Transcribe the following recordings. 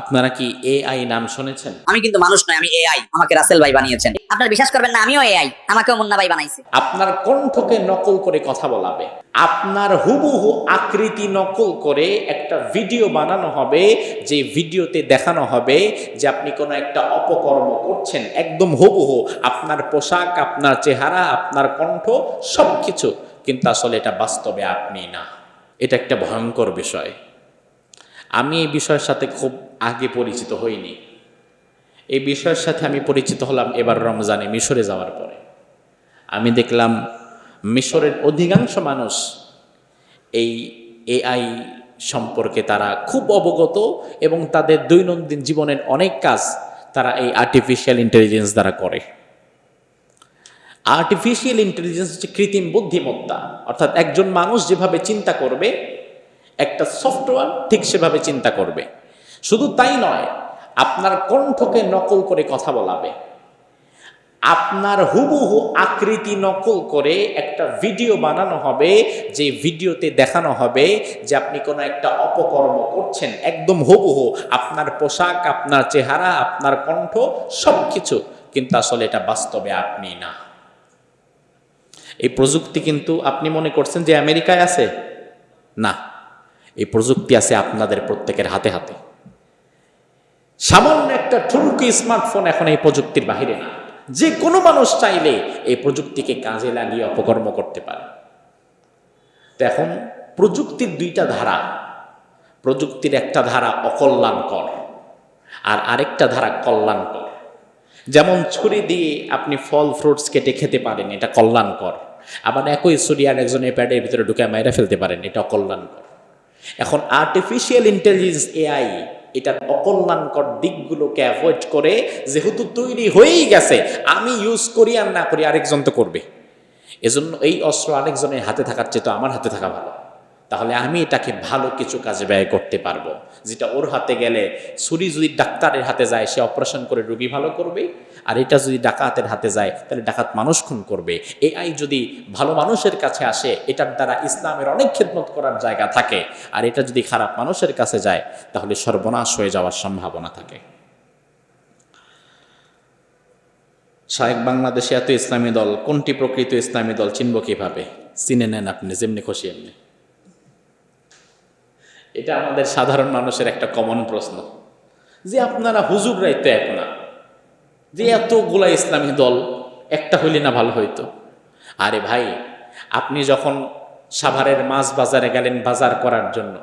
আপনারা কি এআই নাম শুনেছেন? আমি কিন্তু মানুষ নয় আমি এআই আমাকে রাসেল ভাই বানিয়েছেন। আপনার বিশ্বাস করবেন না আমিও এআই আমাকেও মুন্না ভাই বানাইছে। আপনার কণ্ঠকে নকল করে কথা বলাবে। আপনার হুবহু আকৃতি নকল করে একটা ভিডিও বানানো হবে যে ভিডিওতে দেখানো হবে যে আপনি কোনো একটা অপকর্ম করছেন। একদম হুবহু আপনার পোশাক আপনার চেহারা আপনার কণ্ঠ সব কিছু কিন্তু আসলে এটা বাস্তবে আপনি না। এটা একটা ভয়ঙ্কর বিষয়। আমি এই বিষয়ের সাথে খুব আগে পরিচিত হইনি। এই বিষয়ের সাথে আমি পরিচিত হলাম এবার রমজানে মিশরে যাওয়ার পরে। আমি দেখলাম মিশরের অধিকাংশ মানুষ এই এআই সম্পর্কে তারা খুব অবগত এবং তাদের দৈনন্দিন জীবনের অনেক কাজ তারা এই আর্টিফিশিয়াল ইন্টেলিজেন্স দ্বারা করে। আর্টিফিশিয়াল ইন্টেলিজেন্স হচ্ছে কৃত্রিম বুদ্ধিমত্তা। অর্থাৎ একজন মানুষ যেভাবে চিন্তা করবে একটা সফটওয়্যার ঠিক সেভাবে চিন্তা করবে। শুধু তাই নয়, আপনার কণ্ঠকে নকল করে কথা বলাবে। আপনার হুবহু আকৃতি নকল করে একটা ভিডিও বানানো হবে, যে ভিডিওতে দেখানো হবে যে আপনি কোনো একটা অপকর্ম করছেন। একদম হুবহু আপনার পোশাক, আপনার চেহারা, আপনার কণ্ঠ সব কিছু কিন্তু আসলে এটা বাস্তবে আপনি না। এই প্রযুক্তি কিন্তু আপনি মনে করছেন যে আমেরিকায় আছে? না। এই প্রযুক্তি আছে আপনাদের প্রত্যেকের হাতে হাতে। সামান্য একটা ঠুনকি স্মার্টফোন এখন এই প্রযুক্তির বাহিরে না। যে কোনো মানুষ চাইলে এই প্রযুক্তিকে কাজে লাগিয়ে অপকর্ম করতে পারে। তো এখন প্রযুক্তির দুইটা ধারা। প্রযুক্তির একটা ধারা অকল্যাণকর আর আরেকটা ধারা কল্যাণকর। যেমন ছুরি দিয়ে আপনি ফল, ফ্রুটস কেটে খেতে পারেন, এটা কল্যাণকর। আবার একই ছুরি আর একজনের প্যাডের ভিতরে ঢুকে মাইরা ফেলতে পারেন, এটা অকল্যাণকর। এখন আর্টিফিশিয়াল ইন্টেলিজেন্স এআই এটার অকল্যাণকর দিকগুলোকে অ্যাভয়েড করে যেহেতু তৈরি হয়েই গেছে, আমি ইউজ করি আর না করি, আরেকজন তো করবে। এজন্য এই অস্ত্র আরেকজনের হাতে থাকার চেয়ে তো আমার হাতে থাকা ভালো। তাহলে আমি এটাকে ভালো কিছু কাজে ব্যয় করতে পারব। যেটা ওর হাতে গেলে, ছুরি যদি ডাক্তারের হাতে যায়, সে অপারেশন করে রুগী ভালো করবে। আর এটা যদি ডাকাতের হাতে যায়, তাহলে ডাকাত মানুষ খুন করবে। এআই যদি ভালো মানুষের কাছে আসে, এটার দ্বারা ইসলামের অনেক খেদমত করার জায়গা থাকে। আর এটা যদি খারাপ মানুষের কাছে যায়, তাহলে সর্বনাশ হয়ে যাওয়ার সম্ভাবনা থাকে। শায়েক বাংলাদেশে এত ইসলামী দল, কোনটি প্রকৃত ইসলামী দল, চিনব কীভাবে? চিনে নেন আপনি, যেমনি খুশি এমনি। এটা আমাদের সাধারণ মানুষের একটা কমন প্রশ্ন। যে আপনারা হুজুররাই তো এক না। যে এতগুলা ইসলামী দল, একটা হইলে না ভালো হইতো। আরে ভাই, আপনি যখন সাভারের মাছ বাজারে গেলেন বাজার করার জন্য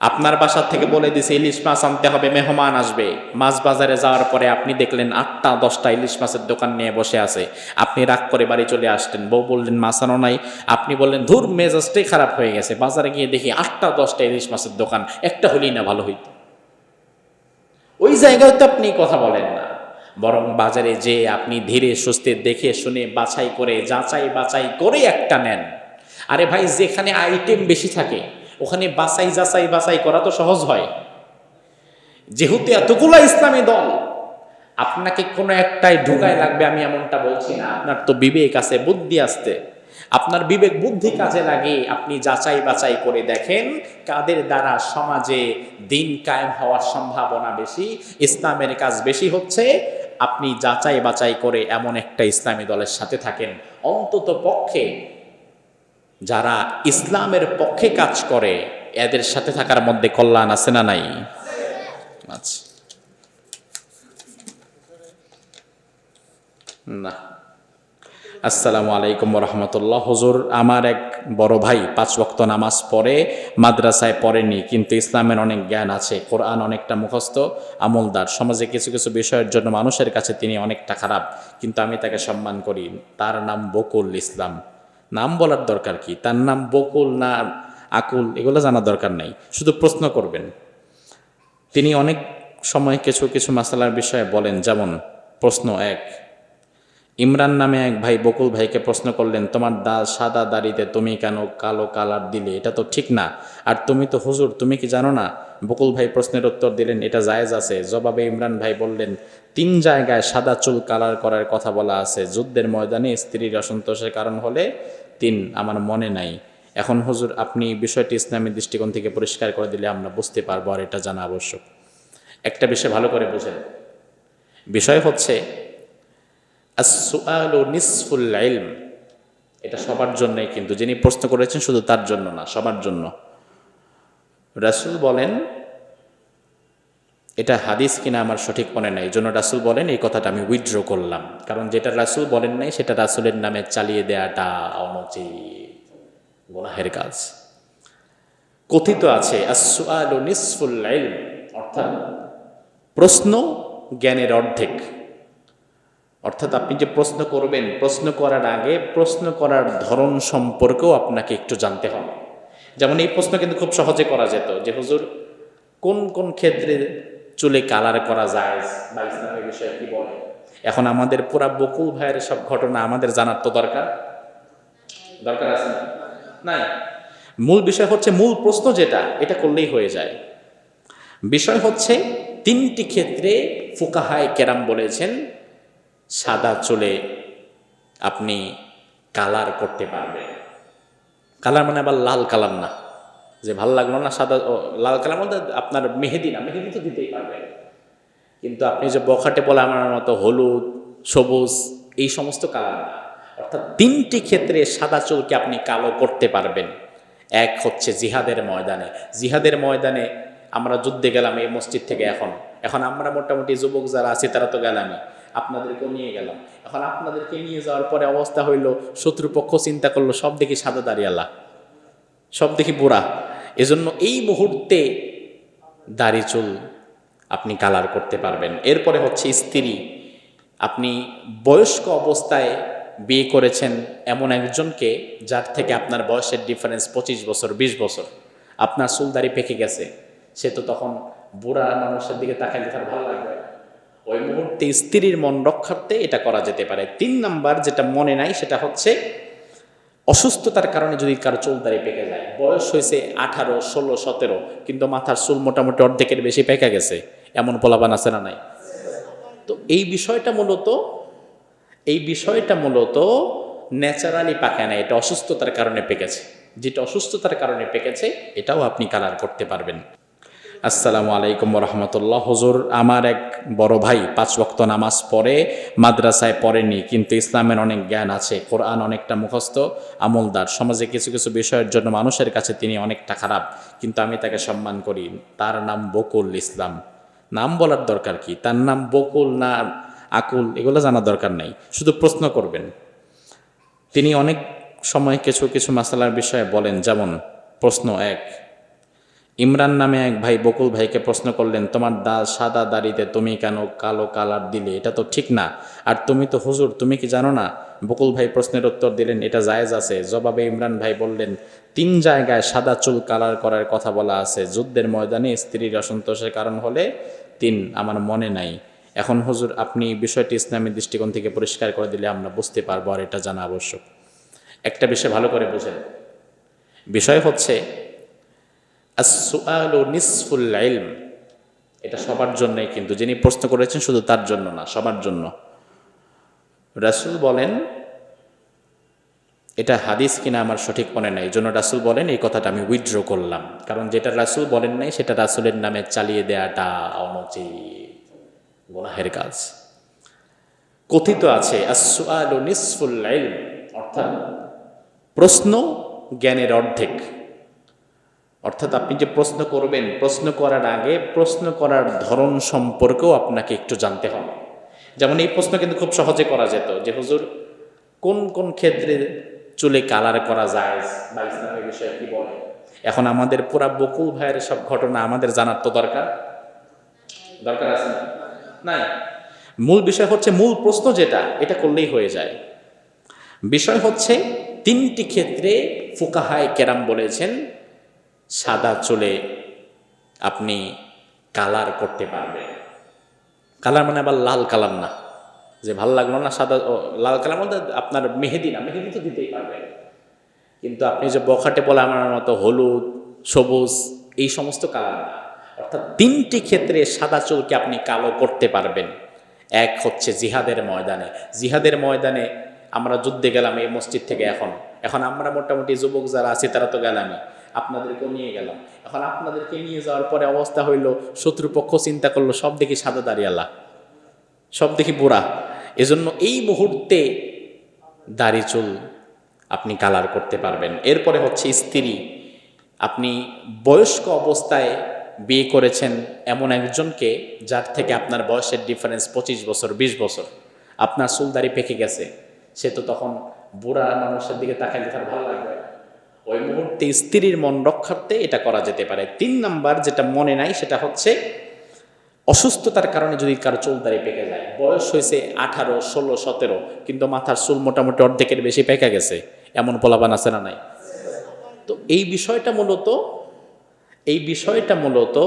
আপনার বাসার থেকে বলে দিছে, ইলিশ মাছ আনতে হবে, মেহমান আসবে। মাছ বাজারে যাওয়ার পরে আপনি দেখলেন আটটা, দশটা ইলিশ মাছের দোকান নিয়ে বসে আছে। আপনি রাগ করে বাড়ি চলে আসতেন বউ বললেন, মাছ আনো নাই। আপনি বললেন, ধুর, মেজাজটাই খারাপ হয়ে গেছে। বাজারে গিয়ে দেখি আটটা, দশটা ইলিশ মাছের দোকান, একটা হলেই না ভালো হইত। ওই জায়গায় তো আপনি কথা বলেন না। বরং বাজারে যে আপনি ধীরে সুস্থে দেখে শুনে, বাছাই করে যাচাই বাছাই করে একটা নেন। আরে ভাই, যেখানে আইটেম বেশি থাকে ওখানে বাছাই, যাচাই, বাছাই করা তো সহজ হয়। যেহেতু এতগুলা ইসলামী দল, আপনাকে কোনো একটাই ঢুকায় লাগবে আমি এমনটা বলছি না। আপনার তো বিবেক আছে, বুদ্ধি আসতে আপনার বিবেক, বুদ্ধি কাজে লাগে, আপনি যাচাই বাছাই করে দেখেন কাদের দ্বারা সমাজে দিন কায়েম হওয়ার সম্ভাবনা বেশি, ইসলামের কাজ বেশি হচ্ছে। আপনি যাচাই বাছাই করে এমন একটা ইসলামী দলের সাথে থাকেন। অন্তত পক্ষে যারা ইসলামের পক্ষে কাজ করে, এদের সাথে থাকার মধ্যে কল্যাণ আছে না নাই? আচ্ছা। না। আসসালামু আলাইকুম রহমতুল্লাহ হুজুর, আমার এক বড় ভাই পাঁচ ওয়াক্ত নামাজ পড়ে, মাদ্রাসায় পড়েনি, কিন্তু ইসলামের অনেক জ্ঞান আছে, কোরআন অনেকটা মুখস্থ, আমলদার। সমাজে কিছু কিছু বিষয়ের জন্য মানুষের কাছে তিনি অনেকটা খারাপ, কিন্তু আমি তাকে সম্মান করি। তার নাম বকুল ইসলাম। নাম বলার দরকার কি? তার নাম বকুল না আকুল, এগুলো জানার দরকার নাই। শুধু প্রশ্ন করবেন। তিনি অনেক সময় কিছু কিছু মাসালার বিষয়ে বলেন, যেমন প্রশ্ন এক, ইমরান নামে এক ভাই বকুল ভাইকে প্রশ্ন করলেন, তোমার দা, সাদা দাড়িতে তুমি কেন কালো কালার দিলে? এটা তো ঠিক না। আর তুমি তো হুজুর, তুমি কি জানো না? বকুল ভাই প্রশ্নের উত্তর দিলেন, এটা জায়েজ আছে। জবাবে ইমরান ভাই বললেন, তিন জায়গায় সাদা চুল কালার করার কথা বলা আছে। যুদ্ধের ময়দানে স্ত্রীর অসন্তোষের কারণ হলে তিন আমার মনে নাই। এখন হুজুর, আপনি বিষয়টি ইসলামী দৃষ্টিকোণ থেকে পরিষ্কার করে দিলে আমরা বুঝতে পারব আর এটা জানা আবশ্যক। একটা বিষয় ভালো করে বুঝেন বিষয় হচ্ছে নিসফুল এটা সবার জন্যই কিন্তু। যিনি প্রশ্ন করেছেন শুধু তার জন্য না, সবার জন্য। রাসূল বলেন এটা হাদিস কিনা আমার সঠিক মনে নাই। জন্য রাসুল বলেন, এই কথাটা আমি উইথড্র করলাম। কারণ যেটা রাসুল বলেন নাই, সেটা রাসুলের নামে চালিয়ে দেওয়াটা অনুচিত। গুনাহের কাজ। কথিত আছে অর্থাৎ প্রশ্ন জ্ঞানের অর্ধেক। অর্থাৎ আপনি যে প্রশ্ন করবেন, প্রশ্ন করার আগে প্রশ্ন করার ধরন সম্পর্কেও আপনাকে একটু জানতে হবে। যেমন এই প্রশ্ন কিন্তু খুব সহজে করা যেত যে, হুজুর, কোন কোন ক্ষেত্রে চুলে কালার করা যায়, বা ইসলামের বিষয়ে কি বলে? এখন আমাদের পুরা বকুল ভাইয়ের সব ঘটনা আমাদের জানার তো দরকার। দরকার আছে না? নাই? মূল বিষয় হচ্ছে, মূল প্রশ্ন যেটা, এটা করলেই হয়ে যায়। বিষয় হচ্ছে, তিনটি ক্ষেত্রে ফুকাহায় কেরাম বলেছেন, সাদা চুলে আপনি কালার করতে পারবেন। কালার মানে আবার লাল কালার না। যে ভালো লাগল না, সাদা লাল কালার মধ্যে আপনার মেহেদি না, মেহেদি তো দিতেই পারবেন কিন্তু আপনি যে বখাটে বলে আমার মতো হলুদ, সবুজ, এই সমস্ত কালার না। অর্থাৎ তিনটি ক্ষেত্রে সাদা চুলকে আপনি কালো করতে পারবেন। এক হচ্ছে জিহাদের ময়দানে। জিহাদের ময়দানে আমরা যুদ্ধে গেলাম এই মসজিদ থেকে এখন। এখন আমরা মোটামুটি যুবক যারা আছি, তারা তো গেলামই। আপনাদেরকেও নিয়ে গেলাম। এখন আপনাদেরকে নিয়ে যাওয়ার পরে অবস্থা হইল, শত্রুপক্ষ চিন্তা করল, সব দেখি সাদা দাঁড়িয়ালা, সব দেখি বুড়া। এজন্য এই মুহূর্তে দাড়ি চুল আপনি কালার করতে পারবেন। এরপরে হচ্ছে স্ত্রী। আপনি বয়স্ক অবস্থায় বিয়ে করেছেন এমন একজনকে যার থেকে আপনার বয়সের ডিফারেন্স পঁচিশ বছর, বিশ বছর। আপনার চুল দাড়ি পেকে গেছে। সে তো তখন বুড়া মানুষের দিকে তাকাইলে তার ভালো লাগবে। ওই মুহূর্তে স্ত্রীর মন রক্ষার্থে এটা করা যেতে পারে। তিন নাম্বার যেটা মনে নাই সেটা হচ্ছে অসুস্থতার কারণে যদি কারও চুল দাঁড়িয়ে পেকে যায় বয়স হয়েছে আঠারো, ষোলো, সতেরো, কিন্তু মাথার চুল মোটামুটি অর্ধেকের বেশি পেকা গেছে। এমন পোলাপান আছে না নাই? তো এই বিষয়টা মূলত, এই বিষয়টা মূলত ন্যাচারালি পাকে না, এটা অসুস্থতার কারণে পেকেছে। যেটা অসুস্থতার কারণে পেকেছে, এটাও আপনি কালার করতে পারবেন। আসসালামু আলাইকুম রহমতুল্লাহ হজুর, আমার এক বড় ভাই পাঁচ ওয়াক্ত নামাজ পড়ে, মাদ্রাসায় পড়েনি, কিন্তু ইসলামের অনেক জ্ঞান আছে, কোরআন অনেকটা মুখস্থ, আমলদার। সমাজে কিছু কিছু বিষয়ের জন্য মানুষের কাছে তিনি অনেকটা খারাপ, কিন্তু আমি তাকে সম্মান করি। তার নাম বকুল ইসলাম। নাম বলার দরকার কি? তার নাম বকুল না আকুল, এগুলো জানার দরকার নাই। শুধু প্রশ্ন করবেন। তিনি অনেক সময় কিছু কিছু মাসালার বিষয়ে বলেন, যেমন প্রশ্ন এক ইমরান নামে এক ভাই বকুল ভাইকে প্রশ্ন করলেন, তোমার দা, সাদা দাড়িতে তুমি কেন কালো কালার দিলে? এটা তো ঠিক না। আর তুমি তো হুজুর, তুমি কি জানো না? বকুল ভাই প্রশ্নের উত্তর দিলেন, এটা জায়েজ আছে। জবাবে ইমরান ভাই বললেন, তিন জায়গায় সাদা চুল কালার করার কথা বলা আছে। যুদ্ধের ময়দানে স্ত্রীর অসন্তোষের কারণ হলে তিন, আমার মনে নাই। এখন হুজুর, আপনি বিষয়টি ইসলামী দৃষ্টিকোণ থেকে পরিষ্কার করে দিলে আমরা বুঝতে পারব আর এটা জানা আবশ্যক। একটা বিষয় ভালো করে বুঝেন। বিষয় হচ্ছে নিসফুল ইলম এটা সবার জন্যই কিন্তু, যিনি প্রশ্ন করেছেন শুধু তার জন্য না, সবার জন্য। রাসূল বলেন, এটা হাদিস কিনা আমার সঠিক মনে নাই জন্য রাসুল বলেন, এই কথাটা আমি উইথড্র করলাম। কারণ যেটা রাসূল বলেন নাই, সেটা রাসুলের নামে চালিয়ে দেওয়াটা অনুচিত, গুনাহের কাজ। কথিত আছে নিসফুল অর্থাৎ প্রশ্ন জ্ঞানের অর্ধেক। অর্থাৎ আপনি যে প্রশ্ন করবেন, প্রশ্ন করার আগে প্রশ্ন করার ধরন সম্পর্কেও আপনাকে একটু জানতে হবে। যেমন এই প্রশ্ন কিন্তু খুব সহজে করা যেত যে, হুজুর, কোন কোন ক্ষেত্রে চুলে কালার করা যায়? বা ইসলামের বিষয়ে কি বলে? এখন আমাদের পুরা বকুল ভাইয়ের সব ঘটনা আমাদের জানার তো দরকার। দরকার আছে না? নাই? মূল বিষয় হচ্ছে, মূল প্রশ্ন যেটা, এটা করলেই হয়ে যায়। বিষয় হচ্ছে, তিনটি ক্ষেত্রে ফুকাহায় কেরাম বলেছেন সাদা চুলে আপনি কালার করতে পারবেন। কালার মানে আবার লাল কালার না। যে ভালো লাগল না সাদা লাল কালার মধ্যে আপনার মেহেদি না, মেহেদি তো দিতেই পারবেন। কিন্তু আপনি যে বখাটে বলে আমার মতো হলুদ, সবুজ, এই সমস্ত কালার না। অর্থাৎ তিনটি ক্ষেত্রে সাদা চুলকে আপনি কালো করতে পারবেন। এক হচ্ছে জিহাদের ময়দানে। জিহাদের ময়দানে আমরা যুদ্ধে গেলাম এই মসজিদ থেকে এখন। এখন আমরা মোটামুটি যুবক যারা আছি তারা তো গেলামই। আপনাদেরকেও নিয়ে গেলাম। এখন আপনাদেরকে নিয়ে যাওয়ার পরে অবস্থা হইল, শত্রুপক্ষ চিন্তা করল, সব দেখি সাদা দাঁড়িয়ালা সব দেখি বুড়া। এজন্য এই মুহূর্তে দাড়ি চুল আপনি কালার করতে পারবেন। এরপরে হচ্ছে স্ত্রী। আপনি বয়স্ক অবস্থায় বিয়ে করেছেন এমন একজনকে যার থেকে আপনার বয়সের ডিফারেন্স পঁচিশ বছর, বিশ বছর। আপনার চুল দাড়ি পেকে গেছে। সে তো তখন বুড়া মানুষের দিকে তাকাইলে তার ভালো লাগবে। ওই মুহূর্তে? স্ত্রীর মন রক্ষার্থে এটা করা যেতে পারে। তিন নাম্বার যেটা মনে নাই সেটা হচ্ছে অসুস্থতার কারণে যদি কারও চুল পেকে যায়। বয়স হয়েছে আঠারো, ষোলো, সতেরো, কিন্তু মাথার চুল মোটামুটি অর্ধেকের বেশি পেকে গেছে। এমন পোলাপান আছে না নাই? তো এই বিষয়টা মূলত, এই বিষয়টা মূলত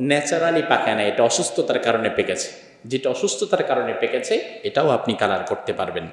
ন্যাচারালি পাকে না, এটা অসুস্থতার কারণে পেকেছে। যেটা অসুস্থতার কারণে পেকেছে, এটাও আপনি কালার করতে পারবেন।